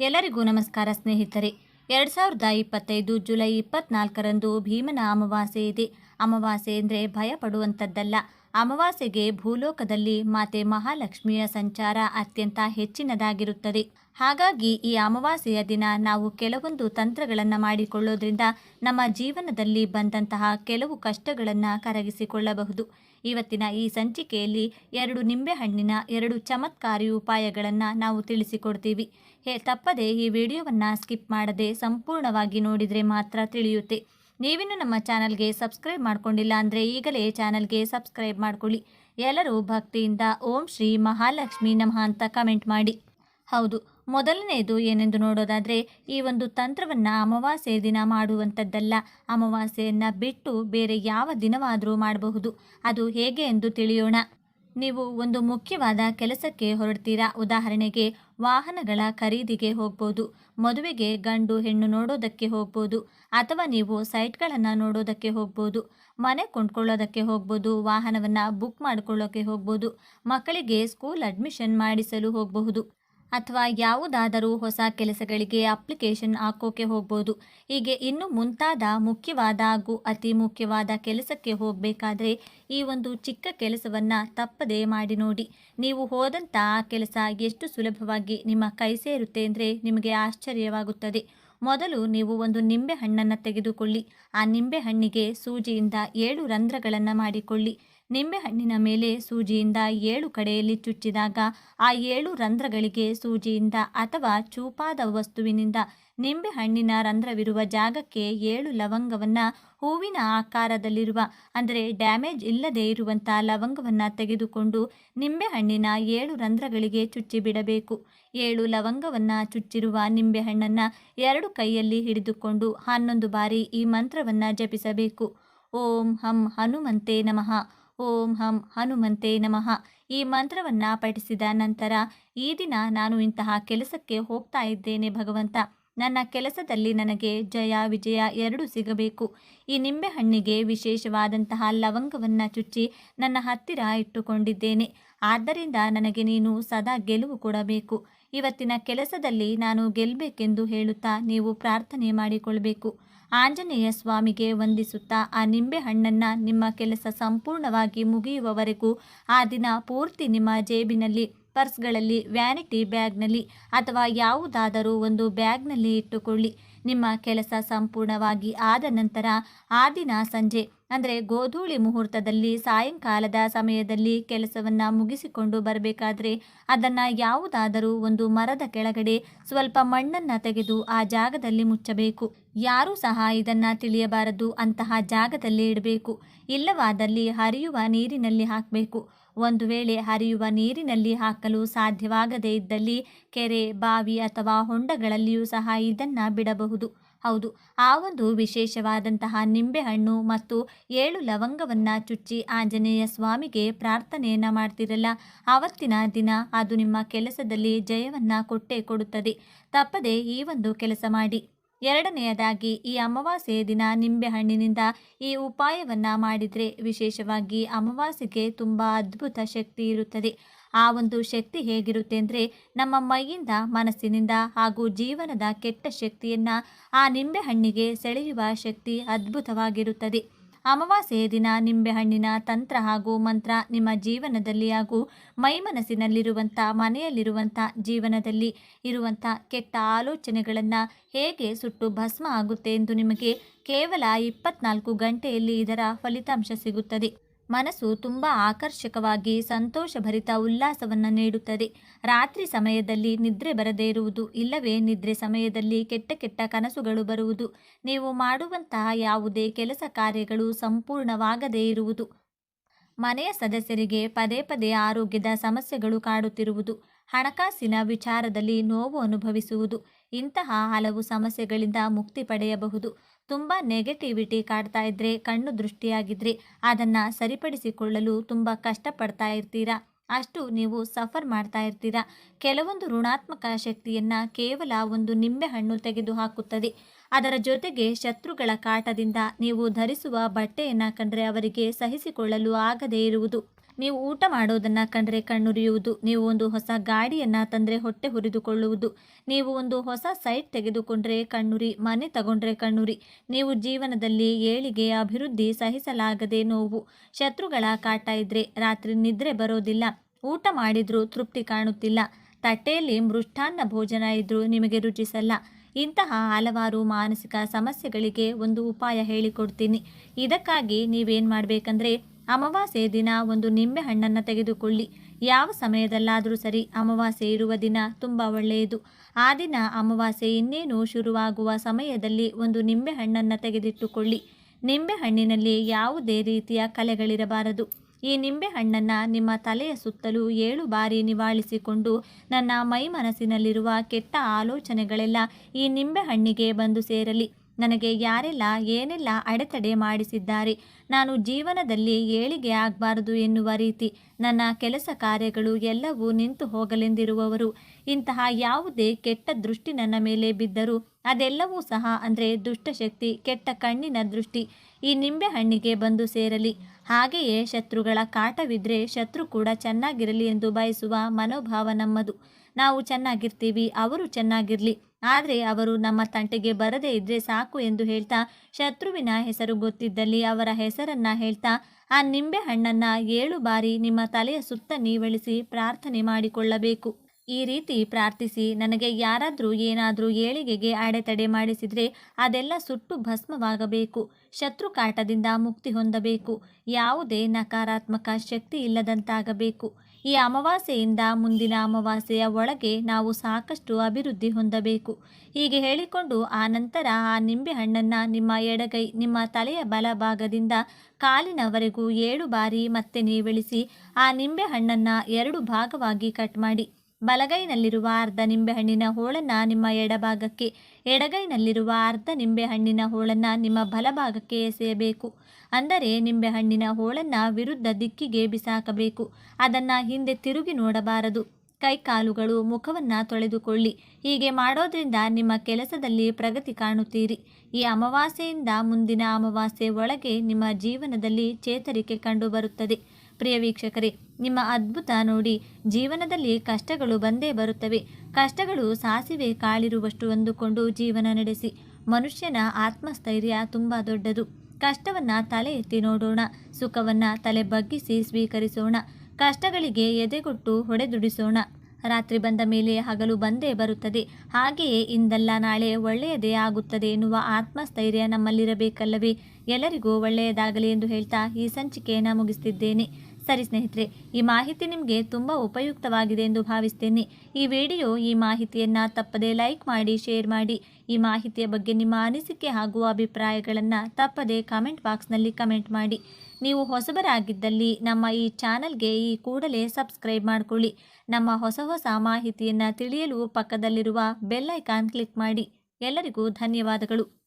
ಎಲ್ಲರಿಗೂ ನಮಸ್ಕಾರ ಸ್ನೇಹಿತರೆ. ಎರಡು ಸಾವಿರದ ಇಪ್ಪತ್ತೈದು ಜುಲೈ ಇಪ್ಪತ್ನಾಲ್ಕರಂದು ಭೀಮನ ಅಮಾವಾಸ್ಯೆ ಇದೆ. ಅಮಾವಾಸ್ಯೆ ಅಂದರೆ ಭಯ ಪಡುವಂಥದ್ದಲ್ಲ. ಅಮಾವಾಸ್ಯೆಗೆ ಭೂಲೋಕದಲ್ಲಿ ಮಾತೆ ಮಹಾಲಕ್ಷ್ಮಿಯ ಸಂಚಾರ ಅತ್ಯಂತ ಹೆಚ್ಚಿನದಾಗಿರುತ್ತದೆ. ಹಾಗಾಗಿ ಈ ಅಮಾವಾಸ್ಯೆಯ ದಿನ ನಾವು ಕೆಲವೊಂದು ತಂತ್ರಗಳನ್ನು ಮಾಡಿಕೊಳ್ಳೋದ್ರಿಂದ ನಮ್ಮ ಜೀವನದಲ್ಲಿ ಬಂದಂತಹ ಕೆಲವು ಕಷ್ಟಗಳನ್ನು ಕರಗಿಸಿಕೊಳ್ಳಬಹುದು. ಇವತ್ತಿನ ಈ ಸಂಚಿಕೆಯಲ್ಲಿ ಎರಡು ನಿಂಬೆಹಣ್ಣಿನ ಎರಡು ಚಮತ್ಕಾರಿ ಉಪಾಯಗಳನ್ನು ನಾವು ತಿಳಿಸಿಕೊಡ್ತೀವಿ. ಹೇ, ತಪ್ಪದೆ ಈ ವಿಡಿಯೋವನ್ನು ಸ್ಕಿಪ್ ಮಾಡದೆ ಸಂಪೂರ್ಣವಾಗಿ ನೋಡಿದರೆ ಮಾತ್ರ ತಿಳಿಯುತ್ತೆ. ನೀವಿನ್ನು ನಮ್ಮ ಚಾನಲ್ಗೆ ಸಬ್ಸ್ಕ್ರೈಬ್ ಮಾಡ್ಕೊಂಡಿಲ್ಲ ಅಂದರೆ ಈಗಲೇ ಚಾನಲ್ಗೆ ಸಬ್ಸ್ಕ್ರೈಬ್ ಮಾಡ್ಕೊಳ್ಳಿ. ಎಲ್ಲರೂ ಭಕ್ತಿಯಿಂದ ಓಂ ಶ್ರೀ ಮಹಾಲಕ್ಷ್ಮಿ ನಮಃ ಅಂತ ಕಮೆಂಟ್ ಮಾಡಿ. ಹೌದು ಮೊದಲನೆಯದು ಏನೆಂದು ನೋಡೋದಾದರೆ ಈ ಒಂದು ತಂತ್ರವನ್ನು ಅಮಾವಾಸ್ಯೆ ದಿನ ಮಾಡುವಂಥದ್ದಲ್ಲ. ಅಮಾವಾಸ್ಯೆಯನ್ನು ಬಿಟ್ಟು ಬೇರೆ ಯಾವ ದಿನವಾದರೂ ಮಾಡಬಹುದು. ಅದು ಹೇಗೆ ಎಂದು ತಿಳಿಯೋಣ. ನೀವು ಒಂದು ಮುಖ್ಯವಾದ ಕೆಲಸಕ್ಕೆ ಹೊರಡ್ತೀರಾ? ಉದಾಹರಣೆಗೆ, ವಾಹನಗಳ ಖರೀದಿಗೆ ಹೋಗ್ಬೋದು, ಮದುವೆಗೆ ಗಂಡು ಹೆಣ್ಣು ನೋಡೋದಕ್ಕೆ ಹೋಗ್ಬೋದು, ಅಥವಾ ನೀವು ಸೈಟ್ಗಳನ್ನು ನೋಡೋದಕ್ಕೆ ಹೋಗ್ಬೋದು, ಮನೆ ಕೊಂಡ್ಕೊಳ್ಳೋದಕ್ಕೆ ಹೋಗ್ಬೋದು, ವಾಹನವನ್ನು ಬುಕ್ ಮಾಡಿಕೊಳ್ಳೋಕ್ಕೆ ಹೋಗ್ಬೋದು, ಮಕ್ಕಳಿಗೆ ಸ್ಕೂಲ್ ಅಡ್ಮಿಷನ್ ಮಾಡಿಸಲು ಹೋಗಬಹುದು. ಅಥವಾ ಯಾವುದಾದರೂ ಹೊಸ ಕೆಲಸಗಳಿಗೆ ಅಪ್ಲಿಕೇಶನ್ ಹಾಕೋಕೆ ಹೋಗ್ಬೋದು. ಹೀಗೆ ಇನ್ನು ಮುಂತಾದ ಮುಖ್ಯವಾದ ಹಾಗೂ ಅತಿ ಮುಖ್ಯವಾದ ಕೆಲಸಕ್ಕೆ ಹೋಗಬೇಕಾದ್ರೆ ಈ ಒಂದು ಚಿಕ್ಕ ಕೆಲಸವನ್ನು ತಪ್ಪದೇ ಮಾಡಿ ನೋಡಿ. ನೀವು ಹೋದಂಥ ಆ ಕೆಲಸ ಎಷ್ಟು ಸುಲಭವಾಗಿ ನಿಮ್ಮ ಕೈ ಸೇರುತ್ತೆ ಅಂದರೆ ನಿಮಗೆ ಆಶ್ಚರ್ಯವಾಗುತ್ತದೆ. ಮೊದಲು ನೀವು ಒಂದು ನಿಂಬೆ ಹಣ್ಣನ್ನು ತೆಗೆದುಕೊಳ್ಳಿ. ಆ ನಿಂಬೆ ಹಣ್ಣಿಗೆ ಸೂಜಿಯಿಂದ ಏಳು ರಂಧ್ರಗಳನ್ನು ಮಾಡಿಕೊಳ್ಳಿ. ನಿಂಬೆಹಣ್ಣಿನ ಮೇಲೆ ಸೂಜಿಯಿಂದ ಏಳು ಕಡೆಯಲ್ಲಿ ಚುಚ್ಚಿದಾಗ ಆ ಏಳು ರಂಧ್ರಗಳಿಗೆ ಸೂಜಿಯಿಂದ ಅಥವಾ ಚೂಪಾದ ವಸ್ತುವಿನಿಂದ ನಿಂಬೆಹಣ್ಣಿನ ರಂಧ್ರವಿರುವ ಜಾಗಕ್ಕೆ ಏಳು ಲವಂಗವನ್ನು ಹೂವಿನ ಆಕಾರದಲ್ಲಿರುವ, ಅಂದರೆ ಡ್ಯಾಮೇಜ್ ಇಲ್ಲದೇ ಇರುವಂಥ ಲವಂಗವನ್ನು ತೆಗೆದುಕೊಂಡು ನಿಂಬೆಹಣ್ಣಿನ ಏಳು ರಂಧ್ರಗಳಿಗೆ ಚುಚ್ಚಿಬಿಡಬೇಕು ಏಳು ಲವಂಗವನ್ನು ಚುಚ್ಚಿರುವ ನಿಂಬೆಹಣ್ಣನ್ನು ಎರಡು ಕೈಯಲ್ಲಿ ಹಿಡಿದುಕೊಂಡು ಹನ್ನೊಂದು ಬಾರಿ ಈ ಮಂತ್ರವನ್ನು ಜಪಿಸಬೇಕು. ಓಂ ಹಂ ಹನುಮಂತೆ ನಮಃ. ಓಂ ಹಂ ಹನುಮಂತೆ ನಮಃ ಈ ಮಂತ್ರವನ್ನು ಪಠಿಸಿದ ನಂತರ ಈ ದಿನ ನಾನು ಇಂತಹ ಕೆಲಸಕ್ಕೆ ಹೋಗ್ತಾ ಇದ್ದೇನೆ ಭಗವಂತ. ನನ್ನ ಕೆಲಸದಲ್ಲಿ ನನಗೆ ಜಯ ವಿಜಯ ಎರಡು ಸಿಗಬೇಕು. ಈ ನಿಂಬೆಹಣ್ಣಿಗೆ ವಿಶೇಷವಾದಂತಹ ಲವಂಗವನ್ನು ಚುಚ್ಚಿ ನನ್ನ ಹತ್ತಿರ ಇಟ್ಟುಕೊಂಡಿದ್ದೇನೆ. ಆದ್ದರಿಂದ ನನಗೆ ನೀನು ಸದಾ ಗೆಲುವು ಕೊಡಬೇಕು. ಇವತ್ತಿನ ಕೆಲಸದಲ್ಲಿ ನಾನು ಗೆಲ್ಲಬೇಕೆಂದು ಹೇಳುತ್ತಾ ನೀವು ಪ್ರಾರ್ಥನೆ ಮಾಡಿಕೊಳ್ಬೇಕು. ಆಂಜನೇಯ ಸ್ವಾಮಿಗೆ ವಂದಿಸುತ್ತಾ ಆ ನಿಂಬೆ ಹಣ್ಣನ್ನು ನಿಮ್ಮ ಕೆಲಸ ಸಂಪೂರ್ಣವಾಗಿ ಮುಗಿಯುವವರೆಗೂ ಆ ದಿನ ಪೂರ್ತಿ ನಿಮ್ಮ ಜೇಬಿನಲ್ಲಿ, ಪರ್ಸ್ಗಳಲ್ಲಿ, ವ್ಯಾನಿಟಿ ಬ್ಯಾಗ್ನಲ್ಲಿ ಅಥವಾ ಯಾವುದಾದರೂ ಒಂದು ಬ್ಯಾಗ್ನಲ್ಲಿ ಇಟ್ಟುಕೊಳ್ಳಿ. ನಿಮ್ಮ ಕೆಲಸ ಸಂಪೂರ್ಣವಾಗಿ ಆದ ನಂತರ ಆ ದಿನ ಸಂಜೆ ಅಂದರೆ ಗೋಧೂಳಿ ಮುಹೂರ್ತದಲ್ಲಿ ಸಾಯಂಕಾಲದ ಸಮಯದಲ್ಲಿ ಕೆಲಸವನ್ನು ಮುಗಿಸಿಕೊಂಡು ಬರಬೇಕಾದ್ರೆ ಅದನ್ನು ಯಾವುದಾದರೂ ಒಂದು ಮರದ ಕೆಳಗಡೆ ಸ್ವಲ್ಪ ಮಣ್ಣನ್ನು ತೆಗೆದು ಆ ಜಾಗದಲ್ಲಿ ಮುಚ್ಚಬೇಕು. ಯಾರೂ ಸಹ ಇದನ್ನು ತಿಳಿಯಬಾರದು, ಅಂತಹ ಜಾಗದಲ್ಲಿ ಇಡಬೇಕು. ಇಲ್ಲವಾದಲ್ಲಿ ಹರಿಯುವ ನೀರಿನಲ್ಲಿ ಹಾಕಬೇಕು. ಒಂದು ವೇಳೆ ಹರಿಯುವ ನೀರಿನಲ್ಲಿ ಹಾಕಲು ಸಾಧ್ಯವಾಗದೇ ಇದ್ದಲ್ಲಿ ಕೆರೆ, ಬಾವಿ ಅಥವಾ ಹೊಂಡಗಳಲ್ಲಿಯೂ ಸಹ ಇದನ್ನು ಬಿಡಬಹುದು. ಹೌದು, ಆ ಒಂದು ವಿಶೇಷವಾದಂತಹ ನಿಂಬೆಹಣ್ಣು ಮತ್ತು ಏಳು ಲವಂಗವನ್ನು ಚುಚ್ಚಿ ಆಂಜನೇಯ ಸ್ವಾಮಿಗೆ ಪ್ರಾರ್ಥನೆಯನ್ನು ಮಾಡ್ತಿರಲ್ಲ, ಆವತ್ತಿನ ದಿನ ಅದು ನಿಮ್ಮ ಕೆಲಸದಲ್ಲಿ ಜಯವನ್ನು ಕೊಟ್ಟೇ ಕೊಡುತ್ತದೆ. ತಪ್ಪದೆ ಈ ಒಂದು ಕೆಲಸ ಮಾಡಿ. ಎರಡನೆಯದಾಗಿ, ಈ ಅಮಾವಾಸ್ಯೆ ದಿನ ನಿಂಬೆಹಣ್ಣಿನಿಂದ ಈ ಉಪಾಯವನ್ನು ಮಾಡಿದರೆ ವಿಶೇಷವಾಗಿ ಅಮಾವಾಸ್ಯೆಗೆ ತುಂಬ ಅದ್ಭುತ ಶಕ್ತಿ ಇರುತ್ತದೆ. ಆ ಒಂದು ಶಕ್ತಿ ಹೇಗಿರುತ್ತೆ ಅಂದರೆ ನಮ್ಮ ಮೈಯಿಂದ, ಮನಸ್ಸಿನಿಂದ ಹಾಗೂ ಜೀವನದ ಕೆಟ್ಟ ಶಕ್ತಿಯನ್ನು ಆ ನಿಂಬೆಹಣ್ಣಿಗೆ ಸೆಳೆಯುವ ಶಕ್ತಿ ಅದ್ಭುತವಾಗಿರುತ್ತದೆ. ಅಮಾವಾಸ್ಯೆಯ ದಿನ ನಿಂಬೆಹಣ್ಣಿನ ತಂತ್ರ ಹಾಗೂ ಮಂತ್ರ ನಿಮ್ಮ ಜೀವನದಲ್ಲಿ ಹಾಗೂ ಮೈಮನಸ್ಸಿನಲ್ಲಿರುವಂಥ, ಮನೆಯಲ್ಲಿರುವಂಥ ಜೀವನದಲ್ಲಿ ಇರುವಂಥ ಕೆಟ್ಟ ಆಲೋಚನೆಗಳನ್ನು ಹೇಗೆ ಸುಟ್ಟು ಭಸ್ಮ ಆಗುತ್ತೆ ಎಂದು ನಿಮಗೆ ಕೇವಲ ಇಪ್ಪತ್ನಾಲ್ಕು ಗಂಟೆಯಲ್ಲಿ ಇದರ ಫಲಿತಾಂಶ ಸಿಗುತ್ತದೆ. ಮನಸ್ಸು ತುಂಬ ಆಕರ್ಷಕವಾಗಿ ಸಂತೋಷಭರಿತ ಉಲ್ಲಾಸವನ್ನು ನೀಡುತ್ತದೆ. ರಾತ್ರಿ ಸಮಯದಲ್ಲಿ ನಿದ್ರೆ ಬರದೇ ಇರುವುದು, ಇಲ್ಲವೇ ನಿದ್ರೆ ಸಮಯದಲ್ಲಿ ಕೆಟ್ಟ ಕೆಟ್ಟ ಕನಸುಗಳು ಬರುವುದು. ನೀವು ಮಾಡುವಂತಹ ಯಾವುದೇ ಕೆಲಸ ಕಾರ್ಯಗಳು ಸಂಪೂರ್ಣವಾಗದೇ ಇರುವುದು. ಮನೆಯ ಸದಸ್ಯರಿಗೆ ಪದೇ ಪದೇ ಆರೋಗ್ಯದ ಸಮಸ್ಯೆಗಳು ಕಾಡುತ್ತಿರುವುದು. ಹಣಕಾಸಿನ ವಿಚಾರದಲ್ಲಿ ನೋವು ಅನುಭವಿಸುವುದು. ಇಂತಹ ಹಲವು ಸಮಸ್ಯೆಗಳಿಂದ ಮುಕ್ತಿ ಪಡೆಯಬಹುದು. ತುಂಬ ನೆಗೆಟಿವಿಟಿ ಕಾಡ್ತಾ ಇದ್ರೆ, ಕಣ್ಣು ದೃಷ್ಟಿಯಾಗಿದ್ರೆ ಅದನ್ನು ಸರಿಪಡಿಸಿಕೊಳ್ಳಲು ತುಂಬ ಕಷ್ಟಪಡ್ತಾ ಇರ್ತೀರಾ? ಅಷ್ಟು ನೀವು ಸಫರ್ ಮಾಡ್ತಾ ಇರ್ತೀರಾ? ಕೆಲವೊಂದು ಋಣಾತ್ಮಕ ಶಕ್ತಿಯನ್ನು ಕೇವಲ ಒಂದು ನಿಂಬೆಹಣ್ಣು ತೆಗೆದು ಹಾಕುತ್ತದೆ ಅದರ ಜೊತೆಗೆ ಶತ್ರುಗಳ ಕಾಟದಿಂದ ನೀವು ಧರಿಸುವ ಬಟ್ಟೆಯನ್ನು ಕಂಡ್ರೆ ಅವರಿಗೆ ಸಹಿಸಿಕೊಳ್ಳಲು ಆಗದೇ ಇರುವುದು. ನೀವು ಊಟ ಮಾಡೋದನ್ನು ಕಂಡರೆ ಕಣ್ಣುರಿಯುವುದು, ನೀವು ಒಂದು ಹೊಸ ಗಾಡಿಯನ್ನು ತಂದರೆ ಹೊಟ್ಟೆ ಹುರಿದುಕೊಳ್ಳುವುದು, ನೀವು ಒಂದು ಹೊಸ ಸೈಟ್ ತೆಗೆದುಕೊಂಡ್ರೆ ಕಣ್ಣುರಿ, ಮನೆ ತಗೊಂಡ್ರೆ ಕಣ್ಣುರಿ, ನೀವು ಜೀವನದಲ್ಲಿ ಏಳಿಗೆ ಅಭಿವೃದ್ಧಿ ಸಹಿಸಲಾಗದೆ ನೋವು, ಶತ್ರುಗಳ ಕಾಟ ಇದ್ರೆ ರಾತ್ರಿ ನಿದ್ರೆ ಬರೋದಿಲ್ಲ, ಊಟ ಮಾಡಿದರೂ ತೃಪ್ತಿ ಕಾಣುತ್ತಿಲ್ಲ, ತಟ್ಟೆಯಲ್ಲಿ ಮೃಷ್ಟಾನ್ನ ಭೋಜನ ಇದ್ರೂ ನಿಮಗೆ ರುಚಿಸಲ್ಲ, ಇಂತಹ ಹಲವಾರು ಮಾನಸಿಕ ಸಮಸ್ಯೆಗಳಿಗೆ ಒಂದು ಉಪಾಯ ಹೇಳಿಕೊಡ್ತೀನಿ, ಇದಕ್ಕಾಗಿ ನೀವೇನು ಮಾಡಬೇಕಂದ್ರೆ ಅಮಾವಾಸ್ಯೆ ದಿನ ಒಂದು ನಿಂಬೆ ಹಣ್ಣನ್ನು ತೆಗೆದುಕೊಳ್ಳಿ. ಯಾವ ಸಮಯದಲ್ಲಾದರೂ ಸರಿ ಅಮಾವಾಸ್ಯೆ ಇರುವ ದಿನ ತುಂಬ ಒಳ್ಳೆಯದು. ಆ ದಿನ ಅಮಾವಾಸ್ಯೆ ಇನ್ನೇನು ಶುರುವಾಗುವ ಸಮಯದಲ್ಲಿ ಒಂದು ನಿಂಬೆ ಹಣ್ಣನ್ನು ತೆಗೆದಿಟ್ಟುಕೊಳ್ಳಿ. ನಿಂಬೆ ಹಣ್ಣಿನಲ್ಲಿ ಯಾವುದೇ ರೀತಿಯ ಕಲೆಗಳಿರಬಾರದು. ಈ ನಿಂಬೆ ಹಣ್ಣನ್ನು ನಿಮ್ಮ ತಲೆಯ ಸುತ್ತಲೂ ಏಳು ಬಾರಿ ನಿವಾಳಿಸಿಕೊಂಡು ನನ್ನ ಮೈ ಮನಸ್ಸಿನಲ್ಲಿರುವ ಕೆಟ್ಟ ಆಲೋಚನೆಗಳೆಲ್ಲ ಈ ನಿಂಬೆ ಹಣ್ಣಿಗೆ ಬಂದು ಸೇರಲಿ. ನನಗೆ ಯಾರೆಲ್ಲ ಏನೆಲ್ಲ ಅಡೆತಡೆ ಮಾಡಿಸಿದ್ದಾರೆ, ನಾನು ಜೀವನದಲ್ಲಿ ಏಳಿಗೆ ಆಗಬಾರದು ಎನ್ನುವ ರೀತಿ ನನ್ನ ಕೆಲಸ ಕಾರ್ಯಗಳು ಎಲ್ಲವೂ ನಿಂತು ಹೋಗಲೆಂದಿರುವವರು. ಇಂತಹ ಯಾವುದೇ ಕೆಟ್ಟ ದೃಷ್ಟಿ ನನ್ನ ಮೇಲೆ ಬಿದ್ದರೂ, ಅದೆಲ್ಲವೂ ಸಹ ಅಂದರೆ ದುಷ್ಟಶಕ್ತಿ, ಕೆಟ್ಟ ಕಣ್ಣಿನ ದೃಷ್ಟಿ ಈ ನಿಂಬೆ ಹಣ್ಣಿಗೆ ಬಂದು ಸೇರಲಿ. ಹಾಗೆಯೇ ಶತ್ರುಗಳ ಕಾಟವಿದ್ರೆ ಶತ್ರು ಕೂಡ ಚೆನ್ನಾಗಿರಲಿ ಎಂದು ಬಯಸುವ ಮನೋಭಾವ ನಮ್ಮದು. ನಾವು ಚೆನ್ನಾಗಿರ್ತೀವಿ, ಅವರು ಚೆನ್ನಾಗಿರಲಿ. ಆದರೆ ಅವರು ನಮ್ಮ ತಂಟೆಗೆ ಬರದೇ ಇದ್ರೆ ಸಾಕು ಎಂದು ಹೇಳ್ತಾ ಶತ್ರುವಿನ ಹೆಸರು ಗೊತ್ತಿದ್ದಲ್ಲಿ ಅವರ ಹೆಸರನ್ನ ಹೇಳ್ತಾ, ಆ ನಿಂಬೆ ಹಣ್ಣನ್ನ ಏಳು ಬಾರಿ ನಿಮ್ಮ ತಲೆಯ ಸುತ್ತ ನೀವಳಿಸಿ ಪ್ರಾರ್ಥನೆ ಮಾಡಿಕೊಳ್ಳಬೇಕು. ಈ ರೀತಿ ಪ್ರಾರ್ಥಿಸಿ ನನಗೆ ಯಾರಾದರೂ ಏನಾದರೂ ಏಳಿಗೆಗೆ ಅಡೆತಡೆ ಮಾಡಿಸಿದರೆ ಅದೆಲ್ಲ ಸುಟ್ಟು ಭಸ್ಮವಾಗಬೇಕು. ಶತ್ರು ಕಾಟದಿಂದ ಮುಕ್ತಿ ಹೊಂದಬೇಕು. ಯಾವುದೇ ನಕಾರಾತ್ಮಕ ಶಕ್ತಿ ಇಲ್ಲದಂತಾಗಬೇಕು. ಈ ಅಮಾವಾಸ್ಯೆಯಿಂದ ಮುಂದಿನ ಅಮಾವಾಸ್ಯೆಯ ಒಳಗೆ ನಾವು ಸಾಕಷ್ಟು ಅಭಿವೃದ್ಧಿ ಹೊಂದಬೇಕು. ಹೀಗೆ ಹೇಳಿಕೊಂಡು ಆ ನಂತರ ಆ ನಿಂಬೆ ಹಣ್ಣನ್ನು ನಿಮ್ಮ ಎಡಗೈ, ನಿಮ್ಮ ತಲೆಯ ಬಲಭಾಗದಿಂದ ಕಾಲಿನವರೆಗೂ ಏಳು ಬಾರಿ ಮತ್ತೆ ನೀವಿಳಿಸಿ ಆ ನಿಂಬೆ ಹಣ್ಣನ್ನು ಎರಡು ಭಾಗವಾಗಿ ಕಟ್ ಮಾಡಿ. ಬಲಗೈನಲ್ಲಿರುವ ಅರ್ಧ ನಿಂಬೆಹಣ್ಣಿನ ಹೋಳನ್ನು ನಿಮ್ಮ ಎಡಭಾಗಕ್ಕೆ, ಎಡಗೈನಲ್ಲಿರುವ ಅರ್ಧ ನಿಂಬೆಹಣ್ಣಿನ ಹೋಳನ್ನು ನಿಮ್ಮ ಬಲಭಾಗಕ್ಕೆ ಎಸೆಯಬೇಕು. ಅಂದರೆ ನಿಂಬೆಹಣ್ಣಿನ ಹೋಳನ್ನು ವಿರುದ್ಧ ದಿಕ್ಕಿಗೆ ಬಿಸಾಕಬೇಕು. ಅದನ್ನು ಹಿಂದೆ ತಿರುಗಿ ನೋಡಬಾರದು. ಕೈಕಾಲುಗಳು, ಮುಖವನ್ನು ತೊಳೆದುಕೊಳ್ಳಿ. ಹೀಗೆ ಮಾಡೋದ್ರಿಂದ ನಿಮ್ಮ ಕೆಲಸದಲ್ಲಿ ಪ್ರಗತಿ ಕಾಣುತ್ತೀರಿ. ಈ ಅಮಾವಾಸ್ಯೆಯಿಂದ ಮುಂದಿನ ಅಮಾವಾಸ್ಯೆ ಒಳಗೆ ನಿಮ್ಮ ಜೀವನದಲ್ಲಿ ಚೇತರಿಕೆ ಕಂಡುಬರುತ್ತದೆ. ಪ್ರಿಯ ವೀಕ್ಷಕರೇ, ನಿಮ್ಮ ಅದ್ಭುತ ನೋಡಿ ಜೀವನದಲ್ಲಿ ಕಷ್ಟಗಳು ಬಂದೇ ಬರುತ್ತವೆ. ಕಷ್ಟಗಳು ಸಾಸಿವೆ ಕಾಳಿರುವಷ್ಟು ಅಂದುಕೊಂಡು ಜೀವನ ನಡೆಸಿ. ಮನುಷ್ಯನ ಆತ್ಮಸ್ಥೈರ್ಯ ತುಂಬ ದೊಡ್ಡದು. ಕಷ್ಟವನ್ನು ತಲೆ ಎತ್ತಿ ನೋಡೋಣ, ಸುಖವನ್ನು ತಲೆ ಬಗ್ಗಿಸಿ ಸ್ವೀಕರಿಸೋಣ, ಕಷ್ಟಗಳಿಗೆ ಎದೆಗೊಟ್ಟು ಹೊಡೆದುಡಿಸೋಣ. ರಾತ್ರಿ ಬಂದ ಮೇಲೆ ಹಗಲು ಬಂದೇ ಬರುತ್ತದೆ. ಹಾಗೆಯೇ ಇಂದಲ್ಲ ನಾಳೆ ಒಳ್ಳೆಯದೇ ಆಗುತ್ತದೆ ಎನ್ನುವ ಆತ್ಮಸ್ಥೈರ್ಯ ನಮ್ಮಲ್ಲಿರಬೇಕಲ್ಲವೇ? ಎಲ್ಲರಿಗೂ ಒಳ್ಳೆಯದಾಗಲಿ ಎಂದು ಹೇಳ್ತಾ ಈ ಸಂಚಿಕೆಯನ್ನು ಮುಗಿಸ್ತಿದ್ದೇನೆ. ಸರಿ ಸ್ನೇಹಿತರೆ, ಈ ಮಾಹಿತಿ ನಿಮಗೆ ತುಂಬ ಉಪಯುಕ್ತವಾಗಿದೆ ಎಂದು ಭಾವಿಸ್ತೇನೆ. ಈ ವಿಡಿಯೋ, ಈ ಮಾಹಿತಿಯನ್ನು ತಪ್ಪದೆ ಲೈಕ್ ಮಾಡಿ, ಶೇರ್ ಮಾಡಿ. ಈ ಮಾಹಿತಿಯ ಬಗ್ಗೆ ನಿಮ್ಮ ಅನಿಸಿಕೆ ಹಾಗೂ ಅಭಿಪ್ರಾಯಗಳನ್ನು ತಪ್ಪದೆ ಕಾಮೆಂಟ್ ಬಾಕ್ಸ್ನಲ್ಲಿ ಕಮೆಂಟ್ ಮಾಡಿ. ನೀವು ಹೊಸಬರಾಗಿದ್ದಲ್ಲಿ ನಮ್ಮ ಈ ಚಾನಲ್ಗೆ ಈ ಕೂಡಲೇ ಸಬ್ಸ್ಕ್ರೈಬ್ ಮಾಡಿಕೊಳ್ಳಿ. ನಮ್ಮ ಹೊಸ ಹೊಸ ಮಾಹಿತಿಯನ್ನು ತಿಳಿಯಲು ಪಕ್ಕದಲ್ಲಿರುವ ಬೆಲ್ಲೈಕಾನ್ ಕ್ಲಿಕ್ ಮಾಡಿ. ಎಲ್ಲರಿಗೂ ಧನ್ಯವಾದಗಳು.